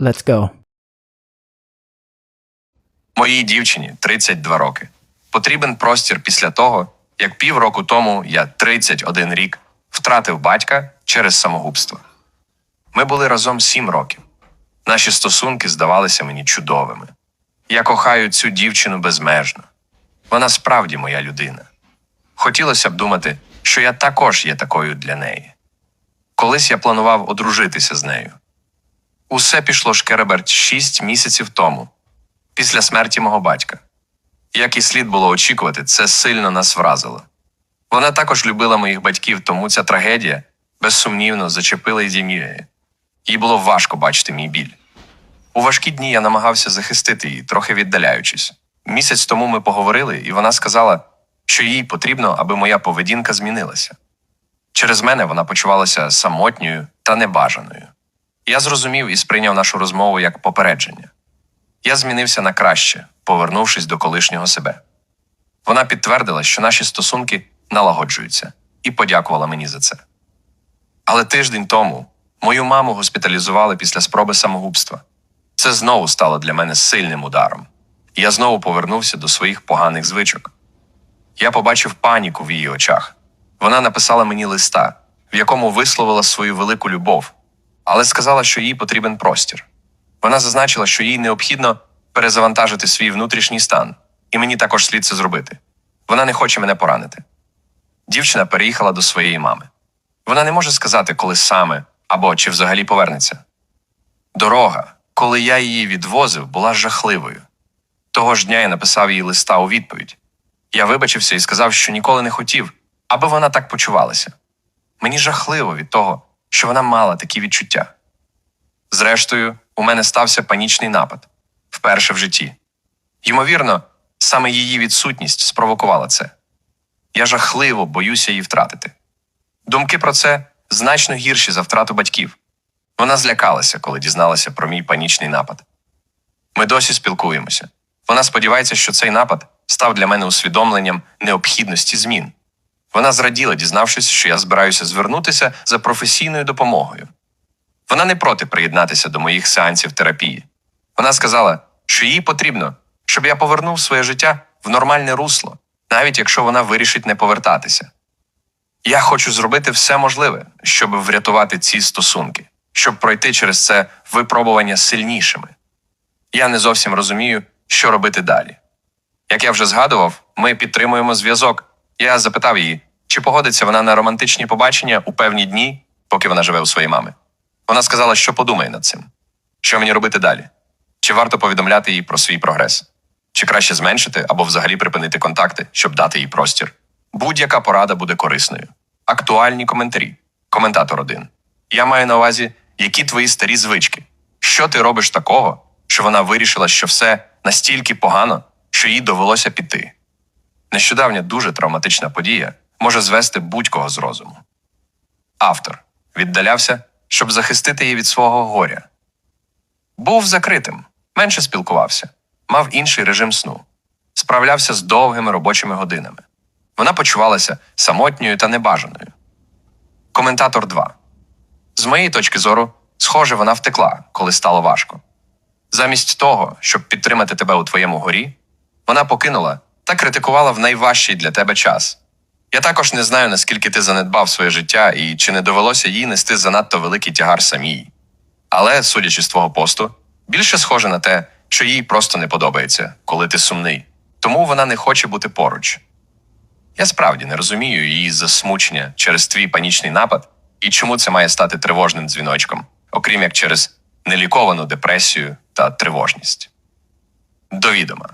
Let's go. Моїй дівчині 32 роки. Потрібен простір після того, як півроку тому я 31 рік втратив батька через самогубство. Ми були разом 7 років. Наші стосунки здавалися мені чудовими. Я кохаю цю дівчину безмежно. Вона справді моя людина. Хотілося б думати, що я також є такою для неї. Колись я планував одружитися з нею. Усе пішло шкереберть 6 місяців тому, після смерті мого батька. Як і слід було очікувати, це сильно нас вразило. Вона також любила моїх батьків, тому ця трагедія безсумнівно зачепила й зім'єї. Їй було важко бачити мій біль. У важкі дні я намагався захистити її, трохи віддаляючись. Місяць тому ми поговорили, і вона сказала, що їй потрібно, аби моя поведінка змінилася. Через мене вона почувалася самотньою та небажаною. Я зрозумів і сприйняв нашу розмову як попередження. Я змінився на краще, повернувшись до колишнього себе. Вона підтвердила, що наші стосунки налагоджуються, і подякувала мені за це. Але тиждень тому мою маму госпіталізували після спроби самогубства. Це знову стало для мене сильним ударом. Я знову повернувся до своїх поганих звичок. Я побачив паніку в її очах. Вона написала мені листа, в якому висловила свою велику любов, але сказала, що їй потрібен простір. Вона зазначила, що їй необхідно перезавантажити свій внутрішній стан, і мені також слід це зробити. Вона не хоче мене поранити. Дівчина переїхала до своєї мами. Вона не може сказати, коли саме або чи взагалі повернеться. Дорога, коли я її відвозив, була жахливою. Того ж дня я написав їй листа у відповідь. Я вибачився і сказав, що ніколи не хотів, аби вона так почувалася. Мені жахливо від того, що вона мала такі відчуття. Зрештою, у мене стався панічний напад вперше в житті. Ймовірно, саме її відсутність спровокувала це. Я жахливо боюся її втратити. Думки про це значно гірші за втрату батьків. Вона злякалася, коли дізналася про мій панічний напад. Ми досі спілкуємося. Вона сподівається, що цей напад став для мене усвідомленням необхідності змін. Вона зраділа, дізнавшись, що я збираюся звернутися за професійною допомогою. Вона не проти приєднатися до моїх сеансів терапії. Вона сказала, що їй потрібно, щоб я повернув своє життя в нормальне русло, навіть якщо вона вирішить не повертатися. Я хочу зробити все можливе, щоб врятувати ці стосунки, щоб пройти через це випробування сильнішими. Я не зовсім розумію, що робити далі. Як я вже згадував, ми підтримуємо зв'язок. Я запитав її, чи погодиться вона на романтичні побачення у певні дні, поки вона живе у своїй мами. Вона сказала, що подумає над цим. Що мені робити далі? Чи варто повідомляти їй про свій прогрес? Чи краще зменшити або взагалі припинити контакти, щоб дати їй простір? Будь-яка порада буде корисною. Актуальні коментарі. Коментатор 1. Я маю на увазі, які твої старі звички. Що ти робиш такого, що вона вирішила, що все настільки погано, що їй довелося піти? Нещодавня дуже травматична подія може звести будь-кого з розуму. Автор віддалявся, щоб захистити її від свого горя. Був закритим, менше спілкувався, мав інший режим сну, справлявся з довгими робочими годинами. Вона почувалася самотньою та небажаною. Коментатор 2. З моєї точки зору, схоже, вона втекла, коли стало важко. Замість того, щоб підтримати тебе у твоєму горі, вона покинула та критикувала в найважчий для тебе час. Я також не знаю, наскільки ти занедбав своє життя і чи не довелося їй нести занадто великий тягар самій. Але, судячи з твого посту, більше схоже на те, що їй просто не подобається, коли ти сумний, тому вона не хоче бути поруч. Я справді не розумію її засмучення через твій панічний напад і чому це має стати тривожним дзвіночком, окрім як через неліковану депресію та тривожність. До відома.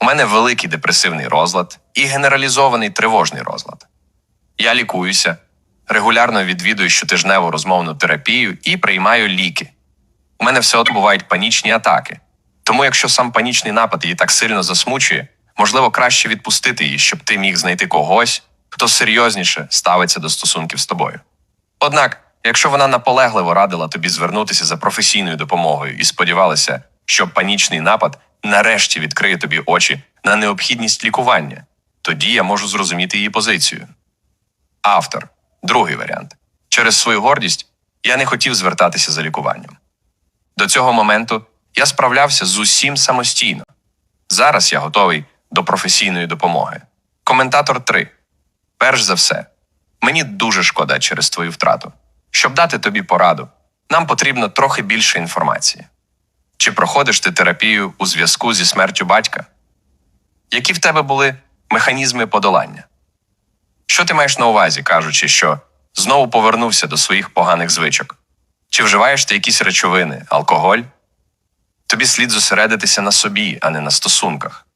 У мене великий депресивний розлад і генералізований тривожний розлад. Я лікуюся, регулярно відвідую щотижневу розмовну терапію і приймаю ліки. У мене все одно бувають панічні атаки. Тому, якщо сам панічний напад її так сильно засмучує, можливо, краще відпустити її, щоб ти міг знайти когось, хто серйозніше ставиться до стосунків з тобою. Однак, якщо вона наполегливо радила тобі звернутися за професійною допомогою і сподівалася, що панічний напад нарешті відкриє тобі очі на необхідність лікування, тоді я можу зрозуміти її позицію. Автор другий варіант. Через свою гордість я не хотів звертатися за лікуванням. До цього моменту я справлявся з усім самостійно. Зараз я готовий до професійної допомоги. Коментатор 3. Перш за все, мені дуже шкода через твою втрату. Щоб дати тобі пораду, нам потрібно трохи більше інформації. Чи проходиш ти терапію у зв'язку зі смертю батька? Які в тебе були механізми подолання? Що ти маєш на увазі, кажучи, що знову повернувся до своїх поганих звичок? Чи вживаєш ти якісь речовини, алкоголь? Тобі слід зосередитися на собі, а не на стосунках.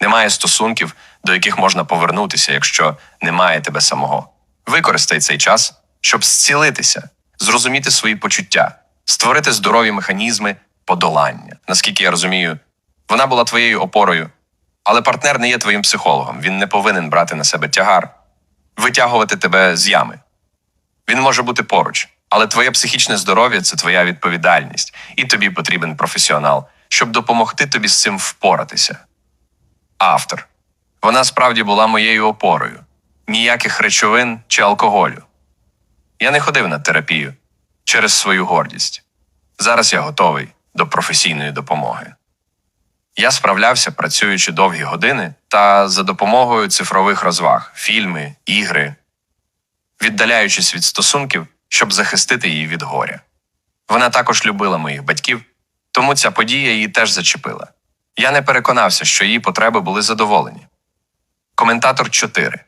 Немає стосунків, до яких можна повернутися, якщо немає тебе самого. Використай цей час, щоб зцілитися, зрозуміти свої почуття, створити здорові механізми подолання. Наскільки я розумію, вона була твоєю опорою, але партнер не є твоїм психологом. Він не повинен брати на себе тягар, витягувати тебе з ями. Він може бути поруч, але твоє психічне здоров'я це твоя відповідальність, і тобі потрібен професіонал, щоб допомогти тобі з цим впоратися. Автор. Вона справді була моєю опорою. Ніяких речовин чи алкоголю. Я не ходив на терапію через свою гордість. Зараз я готовий до професійної допомоги. Я справлявся, працюючи довгі години та за допомогою цифрових розваг, фільми, ігри, віддаляючись від стосунків, щоб захистити її від горя. Вона також любила моїх батьків, тому ця подія її теж зачепила. Я не переконався, що її потреби були задоволені. Коментатор 4.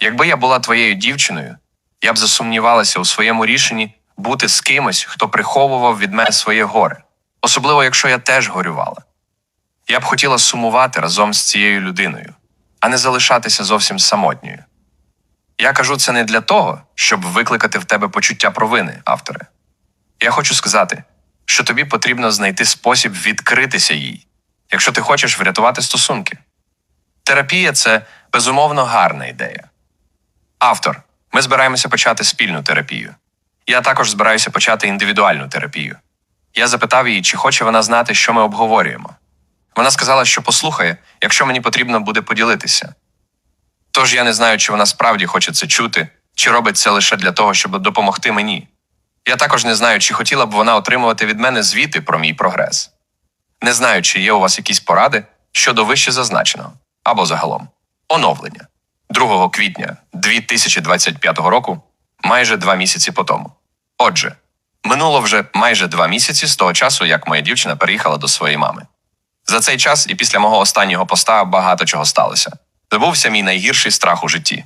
Якби я була твоєю дівчиною, я б засумнівалася у своєму рішенні бути з кимось, хто приховував від мене своє горе, особливо якщо я теж горювала. Я б хотіла сумувати разом з цією людиною, а не залишатися зовсім самотньою. Я кажу це не для того, щоб викликати в тебе почуття провини, авторе. Я хочу сказати, що тобі потрібно знайти спосіб відкритися їй, якщо ти хочеш врятувати стосунки. Терапія це безумовно гарна ідея. Автор, ми збираємося почати спільну терапію. Я також збираюся почати індивідуальну терапію. Я запитав її, чи хоче вона знати, що ми обговорюємо. Вона сказала, що послухає, якщо мені потрібно буде поділитися. Тож я не знаю, чи вона справді хоче це чути, чи робить це лише для того, щоб допомогти мені. Я також не знаю, чи хотіла б вона отримувати від мене звіти про мій прогрес. Не знаю, чи є у вас якісь поради щодо вище зазначеного або загалом оновлення 2 квітня 2025 року, майже два місяці по тому. Отже, минуло вже майже два місяці з того часу, як моя дівчина переїхала до своєї мами. За цей час і після мого останнього поста багато чого сталося. Забувся мій найгірший страх у житті.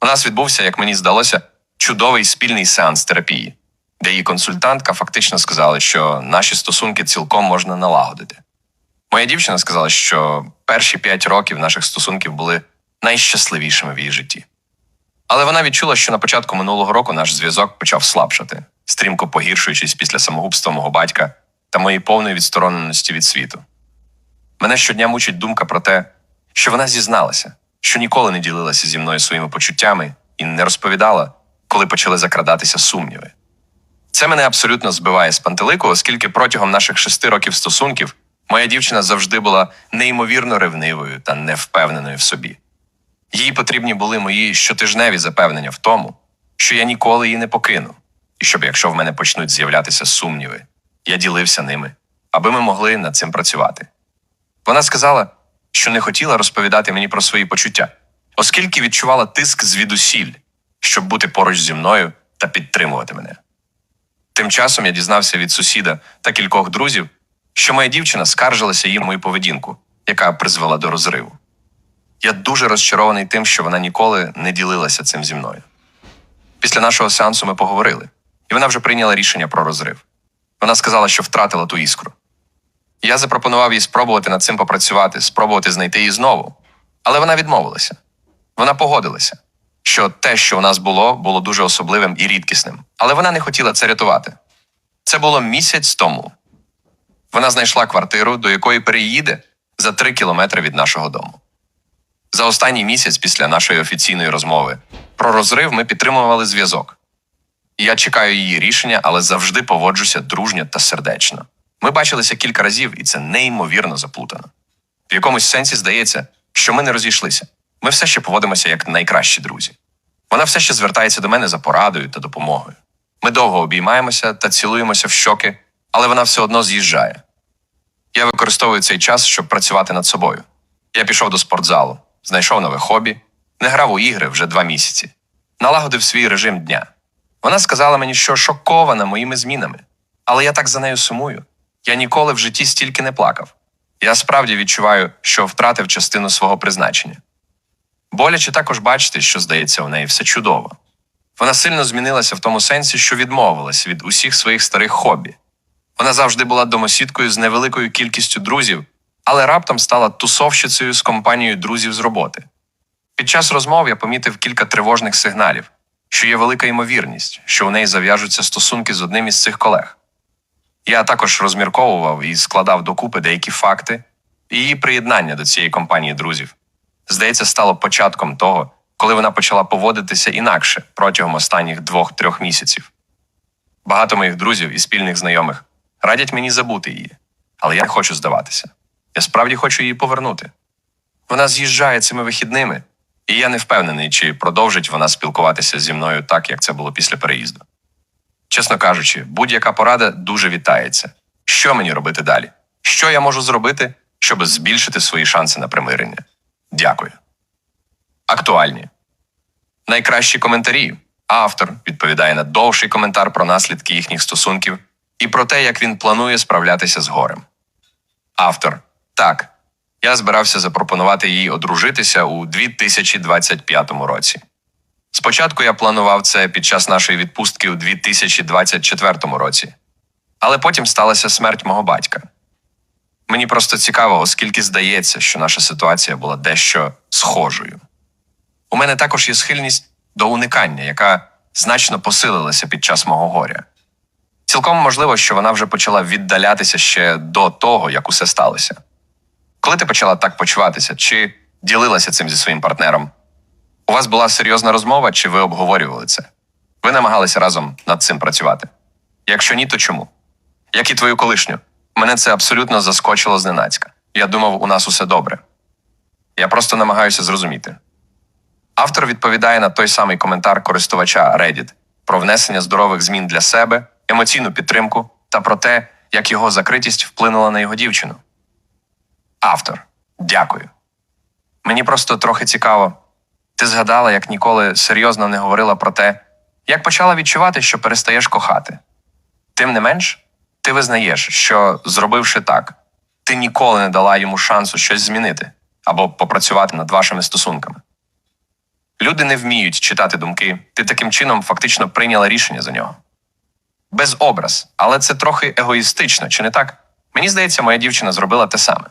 У нас відбувся, як мені здалося, чудовий спільний сеанс терапії, де її консультантка фактично сказала, що наші стосунки цілком можна налагодити. Моя дівчина сказала, що перші п'ять років наших стосунків були найщасливішими в її житті. Але вона відчула, що на початку минулого року наш зв'язок почав слабшати, стрімко погіршуючись після самогубства мого батька та моєї повної відстороненості від світу. Мене щодня мучить думка про те, що вона зізналася, що ніколи не ділилася зі мною своїми почуттями і не розповідала, коли почали закрадатися сумніви. Це мене абсолютно збиває з пантелику, оскільки протягом наших шести років стосунків моя дівчина завжди була неймовірно ревнивою та невпевненою в собі. Їй потрібні були мої щотижневі запевнення в тому, що я ніколи її не покину, і щоб, якщо в мене почнуть з'являтися сумніви, я ділився ними, аби ми могли над цим працювати. Вона сказала, що не хотіла розповідати мені про свої почуття, оскільки відчувала тиск звідусіль, щоб бути поруч зі мною та підтримувати мене. Тим часом я дізнався від сусіда та кількох друзів, що моя дівчина скаржилася їм мою поведінку, яка призвела до розриву. Я дуже розчарований тим, що вона ніколи не ділилася цим зі мною. Після нашого сеансу ми поговорили, і вона вже прийняла рішення про розрив. Вона сказала, що втратила ту іскру. Я запропонував їй спробувати над цим попрацювати, спробувати знайти її знову. Але вона відмовилася. Вона погодилася, що те, що у нас було, було дуже особливим і рідкісним. Але вона не хотіла це рятувати. Це було місяць тому. Вона знайшла квартиру, до якої переїде за три кілометри від нашого дому. За останній місяць після нашої офіційної розмови про розрив ми підтримували зв'язок. Я чекаю її рішення, але завжди поводжуся дружньо та сердечно. Ми бачилися кілька разів, і це неймовірно заплутано. В якомусь сенсі здається, що ми не розійшлися. Ми все ще поводимося як найкращі друзі. Вона все ще звертається до мене за порадою та допомогою. Ми довго обіймаємося та цілуємося в щоки, але вона все одно з'їжджає. Я використовую цей час, щоб працювати над собою. Я пішов до спортзалу, знайшов нове хобі, не грав у ігри вже два місяці, налагодив свій режим дня. Вона сказала мені, що шокована моїми змінами, але я так за нею сумую. Я ніколи в житті стільки не плакав. Я справді відчуваю, що втратив частину свого призначення. Боляче також бачити, що здається у неї все чудово. Вона сильно змінилася в тому сенсі, що відмовилась від усіх своїх старих хобі. Вона завжди була домосідкою з невеликою кількістю друзів, але раптом стала тусовщицею з компанією друзів з роботи. Під час розмов я помітив кілька тривожних сигналів, що є велика ймовірність, що у неї зав'яжуться стосунки з одним із цих колег. Я також розмірковував і складав докупи деякі факти, і її приєднання до цієї компанії друзів. Здається, стало початком того, коли вона почала поводитися інакше протягом останніх двох-трьох місяців. Багато моїх друзів і спільних знайомих радять мені забути її, але я не хочу здаватися. Я справді хочу її повернути. Вона з'їжджає цими вихідними, і я не впевнений, чи продовжить вона спілкуватися зі мною так, як це було після переїзду. Чесно кажучи, будь-яка порада дуже вітається. Що мені робити далі? Що я можу зробити, щоб збільшити свої шанси на примирення? Дякую. Актуальні. Найкращі коментарі. Автор відповідає на довший коментар про наслідки їхніх стосунків і про те, як він планує справлятися з горем. Автор. Так. Я збирався запропонувати їй одружитися у 2025 році. Спочатку я планував це під час нашої відпустки у 2024 році, але потім сталася смерть мого батька. Мені просто цікаво, оскільки здається, що наша ситуація була дещо схожою. У мене також є схильність до уникання, яка значно посилилася під час мого горя. Цілком можливо, що вона вже почала віддалятися ще до того, як усе сталося. Коли ти почала так почуватися, чи ділилася цим зі своїм партнером? У вас була серйозна розмова, чи ви обговорювали це? Ви намагалися разом над цим працювати? Якщо ні, то чому? Як і твою колишню, мене це абсолютно заскочило зненацька. Я думав, у нас усе добре. Я просто намагаюся зрозуміти. Автор відповідає на той самий коментар користувача Reddit про внесення здорових змін для себе, емоційну підтримку та про те, як його закритість вплинула на його дівчину. Автор. Дякую. Мені просто трохи цікаво. Ти згадала, як ніколи серйозно не говорила про те, як почала відчувати, що перестаєш кохати. Тим не менш, ти визнаєш, що, зробивши так, ти ніколи не дала йому шансу щось змінити або попрацювати над вашими стосунками. Люди не вміють читати думки, ти таким чином фактично прийняла рішення за нього. Без образ, але це трохи егоїстично, чи не так? Мені здається, моя дівчина зробила те саме.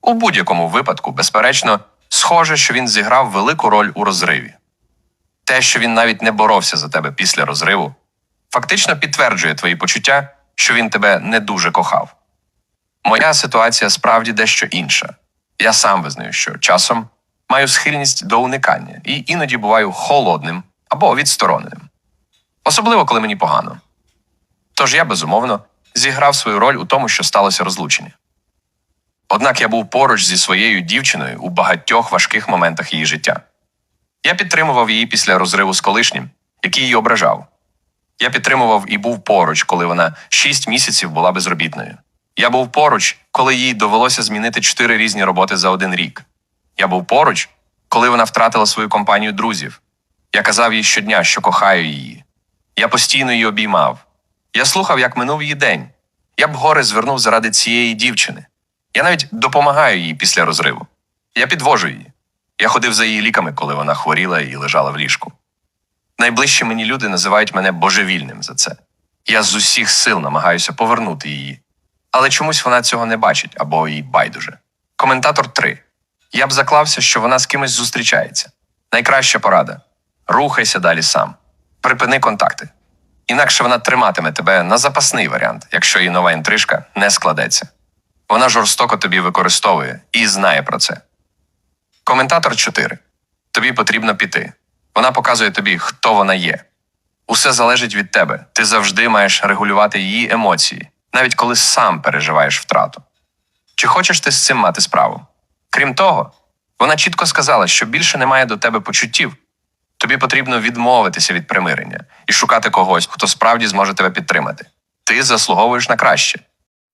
У будь-якому випадку, безперечно, схоже, що він зіграв велику роль у розриві. Те, що він навіть не боровся за тебе після розриву, фактично підтверджує твої почуття, що він тебе не дуже кохав. Моя ситуація справді дещо інша. Я сам визнаю, що часом маю схильність до уникання і іноді буваю холодним або відстороненим. Особливо, коли мені погано. Тож я, безумовно, зіграв свою роль у тому, що сталося розлучення. Однак я був поруч зі своєю дівчиною у багатьох важких моментах її життя. Я підтримував її після розриву з колишнім, який її ображав. Я підтримував і був поруч, коли вона шість місяців була безробітною. Я був поруч, коли їй довелося змінити чотири різні роботи за один рік. Я був поруч, коли вона втратила свою компанію друзів. Я казав їй щодня, що кохаю її. Я постійно її обіймав. Я слухав, як минув її день. Я б гори звернув заради цієї дівчини. Я навіть допомагаю їй після розриву. Я підвожу її. Я ходив за її ліками, коли вона хворіла і лежала в ліжку. Найближчі мені люди називають мене божевільним за це. Я з усіх сил намагаюся повернути її. Але чомусь вона цього не бачить або їй байдуже. Коментатор 3. Я б заклався, що вона з кимось зустрічається. Найкраща порада рухайся далі сам. Припини контакти. Інакше вона триматиме тебе на запасний варіант, якщо її нова інтрижка не складеться. Вона жорстоко тобі використовує і знає про це. Коментатор 4. Тобі потрібно піти. Вона показує тобі, хто вона є. Усе залежить від тебе. Ти завжди маєш регулювати її емоції, навіть коли сам переживаєш втрату. Чи хочеш ти з цим мати справу? Крім того, вона чітко сказала, що більше немає до тебе почуттів. Тобі потрібно відмовитися від примирення і шукати когось, хто справді зможе тебе підтримати. Ти заслуговуєш на краще.